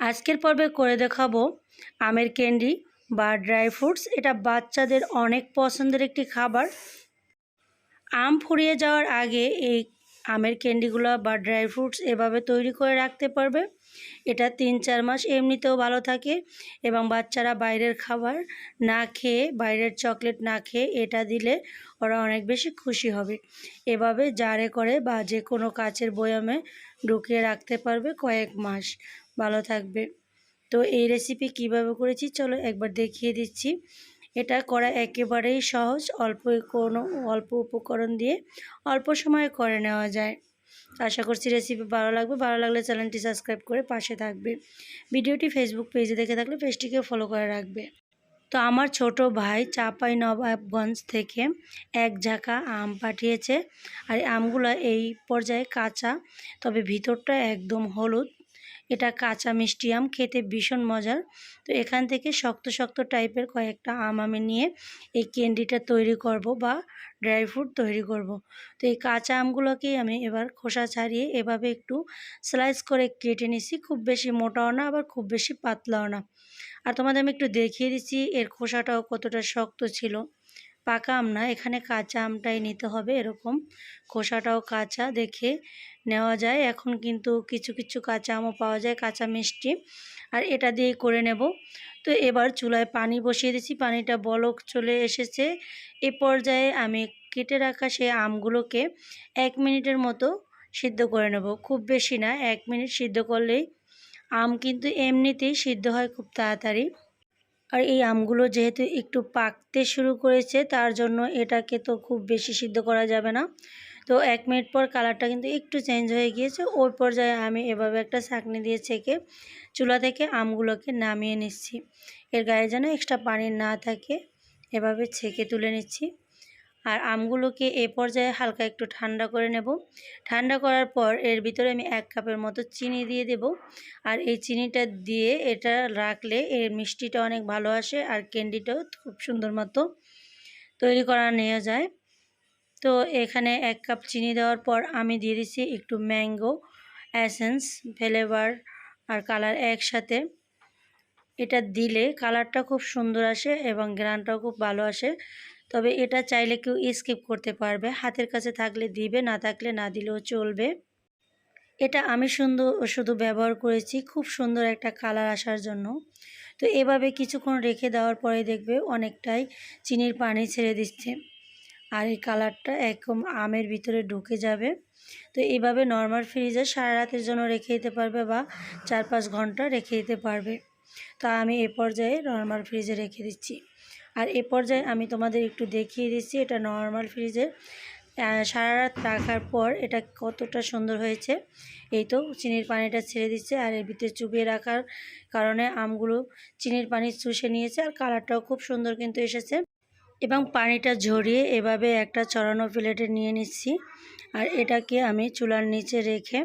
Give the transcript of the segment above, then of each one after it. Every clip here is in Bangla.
আজকের পর্বে করে দেখাবো আমের ক্যান্ডি বা ড্রাই ফ্রুটস। এটা বাচ্চাদের অনেক পছন্দের একটি খাবার। আম ফুরিয়ে যাওয়ার আগে এই আমের ক্যান্ডিগুলো বা ড্রাই ফ্রুটস এভাবে তৈরি করে রাখতে পারবে। এটা তিন চার মাস এমনিতেও ভালো থাকে এবং বাচ্চারা বাইরের খাবার না খেয়ে, বাইরের চকলেট না খেয়ে এটা দিলে ওরা অনেক বেশি খুশি হবে। এভাবে জারে করে বা যে কোনো কাচের বয়ামে ঢুকিয়ে রাখতে পারবে কয়েক মাস। ভালো থাকবে। তো এই রেসিপি কীভাবে করেছি চলো একবার দেখিয়ে দিচ্ছি। এটা করা একেবারেই সহজ, অল্প কোনো, অল্প উপকরণ দিয়ে অল্প সময়ে করে নেওয়া যায়। আশা করছি রেসিপি ভালো লাগবে। ভালো লাগলে চ্যানেলটি সাবস্ক্রাইব করে পাশে থাকবে। ভিডিওটি ফেসবুক পেজে দেখে থাকলে পেজটিকে ফলো করে রাখবে। তো আমার ছোট ভাই চাপাই নবাবগঞ্জ থেকে এক ঝাঁকা আম পাঠিয়েছে। আর আমগুলো এই পর্যায়ে কাঁচা, তবে ভিতরটা একদম হলুদ। এটা কাঁচা মিষ্টি আম, খেতে ভীষণ মজার। তো এখান থেকে শক্ত শক্ত টাইপের কয়েকটা আম আমি নিয়ে এই ক্যান্ডিটা তৈরি করব বা ড্রাই ফ্রুট তৈরি করব। তো এই কাঁচা আমগুলোকেই আমি এবার খোসা ছাড়িয়ে এভাবে একটু স্লাইস করে কেটে নিছি। খুব বেশি মোটাও না, আবার খুব বেশি পাতলাও না। আর তোমাদের আমি একটু দেখিয়ে দিচ্ছি এর খোসাটাও কতটা শক্ত ছিল। পাকা আম না, এখানে কাঁচা আমটাই নিতে হবে এরকম। খোসাটাও কাঁচা দেখে নেওয়া যায়। এখন কিন্তু কিছু কিছু কাঁচা আমও পাওয়া যায়, কাঁচা মিষ্টি। আর এটা দিয়ে করে নেব। তো এবার চুলায় পানি বসিয়ে দিচ্ছি পানিটা বলক চলে এসেছে। এ পর্যায়ে আমি কেটে রাখা সেই আমগুলোকে এক মিনিটের মতো সিদ্ধ করে নেব। খুব বেশি না, এক মিনিট সিদ্ধ করলেই আম কিন্তু এমনিতেই সিদ্ধ হয় খুব তাড়াতাড়ি। আর এই আমগুলো যেহেতু একটু পাকতে শুরু করেছে, তার জন্য এটাকে তো খুব বেশি সিদ্ধ করা যাবে না। তো এক মিনিট পর কালারটা কিন্তু একটু চেঞ্জ হয়ে গিয়েছে। ওই পর্যায়ে আমি এভাবে একটা ছাঁকনি দিয়ে ছেঁকে চুলা থেকে আমগুলোকে নামিয়ে নিচ্ছি। এর গায়ে যেন এক্সট্রা পানি না থাকে, এভাবে ছেঁকে তুলে নিচ্ছি। আর আমগুলোকে এ পর্যায়ে হালকা একটু ঠান্ডা করে নেব। ঠান্ডা করার পর এর ভিতরে আমি এক কাপের মতো চিনি দিয়ে দেব। আর এই চিনিটা দিয়ে এটা রাখলে এর মিষ্টিটা অনেক ভালো আসে আর ক্যান্ডিটাও খুব সুন্দর মতো তৈরি করা নেওয়া যায়। তো এখানে এক কাপ চিনি দেওয়ার পর আমি দিয়ে দিচ্ছি একটু ম্যাঙ্গো অ্যাসেন্স ফ্লেভার আর কালার একসাথে। এটা দিলে কালারটা খুব সুন্দর আসে এবং গ্রানটাও খুব ভালো আসে। তবে এটা চাইলে কেউ স্কিপ করতে পারবে। হাতের কাছে থাকলে দিবে, না থাকলে না দিলেও চলবে। এটা আমি সুন্দর শুধু ব্যবহার করেছি, খুব সুন্দর একটা কালার আসার জন্য। তো এভাবে কিছুক্ষণ রেখে দেওয়ার পরে দেখবে অনেকটাই চিনির পানি ছেড়ে দিচ্ছে। আর এই কালারটা একদম আমের ভিতরে ঢুকে যাবে। তো এইভাবে নর্মাল ফ্রিজে সারা রাতের জন্য রেখে দিতে পারবে বা চার পাঁচ ঘণ্টা রেখে দিতে পারবে। তা আমি এ পর্যায়ে নর্মাল ফ্রিজে রেখে দিচ্ছি। আর এ পর্যায়ে আমি তোমাদের একটু দেখিয়ে দিচ্ছি, এটা নর্মাল ফ্রিজে সারা রাত রাখার পর এটা কতটা সুন্দর হয়েছে। এই তো চিনির পানিটা ছেড়ে দিচ্ছে আর এর ভিতরে চুবিয়ে রাখার কারণে আমগুলো চিনির পানি চুষে নিয়েছে আর কালারটাও খুব সুন্দর কিন্তু এসেছে। এবং পানিটা ঝরিয়ে এভাবে একটা চড়ানো প্লেটে নিয়ে নিচ্ছি। আর এটাকে আমি চুলার নিচে রেখে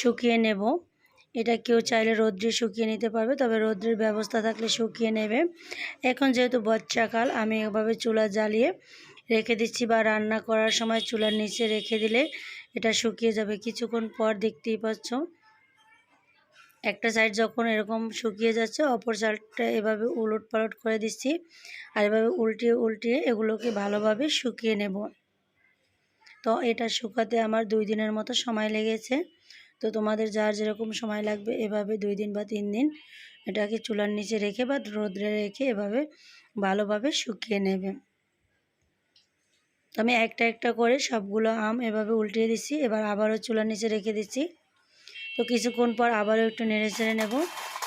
শুকিয়ে নেব। এটা কেউ চাইলে রোদ্রে শুকিয়ে নিতে পারবে, তবে রোদ্রের ব্যবস্থা থাকলে শুকিয়ে নেবে। এখন যেহেতু বর্ষাকাল আমি এভাবে চুলা জ্বালিয়ে রেখে দিচ্ছি বা রান্না করার সময় চুলার নিচে রেখে দিলে এটা শুকিয়ে যাবে। কিছুক্ষণ পর দেখতেই পাচ্ছ, একটা সাইড যখন এরকম শুকিয়ে যাচ্ছে, অপর সাইডটা এভাবে উলট পালট করে দিচ্ছি আর এভাবে উল্টিয়ে উল্টিয়ে এগুলোকে ভালোভাবে শুকিয়ে নেব। তো এটা শুকাতে আমার দুই দিনের মতো সময় লেগেছে। তো তোমাদের যার যেরকম সময় লাগবে এভাবে দুই দিন বা তিন দিন এটাকে চুলার নিচে রেখে বা রোদ্রে রেখে এভাবে ভালোভাবে শুকিয়ে নেবে। আমি একটা একটা করে সবগুলো আম এভাবে উল্টিয়ে দিচ্ছি, এবার আবারও চুলার নিচে রেখে দিচ্ছি। তো কিছুক্ষণ পর আবারও একটু নেড়ে চেড়ে নেব।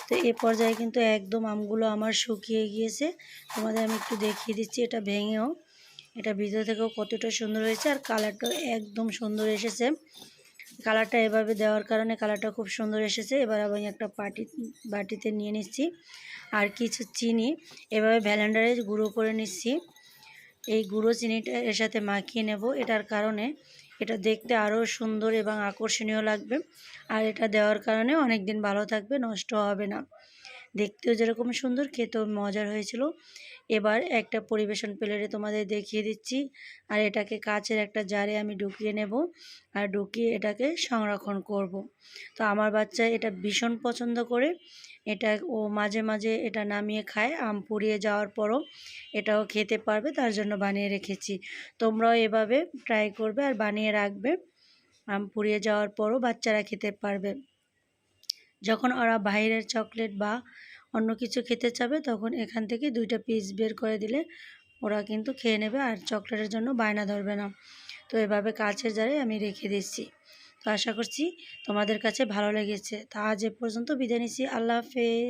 তো এ পর্যায়ে কিন্তু একদম আমগুলো আমার শুকিয়ে গিয়েছে। তোমাদের আমি একটু দেখিয়ে দিচ্ছি, এটা ভেঙেও। এটা ভিতর থেকেও কতটা সুন্দর হয়েছে আর কালারটাও একদম সুন্দর এসেছে। কালারটা এভাবে দেওয়ার কারণে কালারটা খুব সুন্দর এসেছে। এবার আমি একটা পাটি, বাটিতে নিয়ে নিচ্ছি। আর কিছু চিনি, এভাবে ভ্যালেন্ডারে গুঁড়ো করে নিচ্ছি। এই গুঁড়ো চিনিটা এর সাথে মাখিয়ে নেব। এটার কারণে এটা দেখতে আরও সুন্দর এবং আকর্ষণীয় লাগবে। আর এটা দেওয়ার কারণে অনেক দিন ভালো থাকবে, নষ্ট হবে না। দেখতেও যেরকম সুন্দর, খেতেও মজার হয়েছিল। এবার একটা পরিবেশন প্লেটে তোমাদের দেখিয়ে দিচ্ছি। আর এটাকে কাচের একটা জারে আমি ঢুকিয়ে নেব আর ঢুকিয়ে এটাকে সংরক্ষণ করব। তো আমার বাচ্চা এটা ভীষণ পছন্দ করে। এটা ও মাঝে মাঝে এটা নামিয়ে খায়, আম পুড়িয়ে যাওয়ার পরও এটাও খেতে পারবে, তার জন্য বানিয়ে রেখেছি। তোমরাও এভাবে ট্রাই করবে আর বানিয়ে রাখবে। আম পুড়িয়ে যাওয়ার পরও বাচ্চারা খেতে পারবে। যখন ওরা বাইরের চকলেট বা অন্য কিছু খেতে চাবে, তখন এখান থেকে দুইটা পিস বের করে দিলে ওরা কিন্তু খেয়ে নেবে আর চকলেটের জন্য বায়না ধরবে না। তো এভাবে কাছের জারে আমি রেখে দিচ্ছি তো আশা করছি তোমাদের কাছে ভালো লেগেছে। তা আজ এ পর্যন্ত বিদায় নিচ্ছি। আল্লাহ হাফেজ।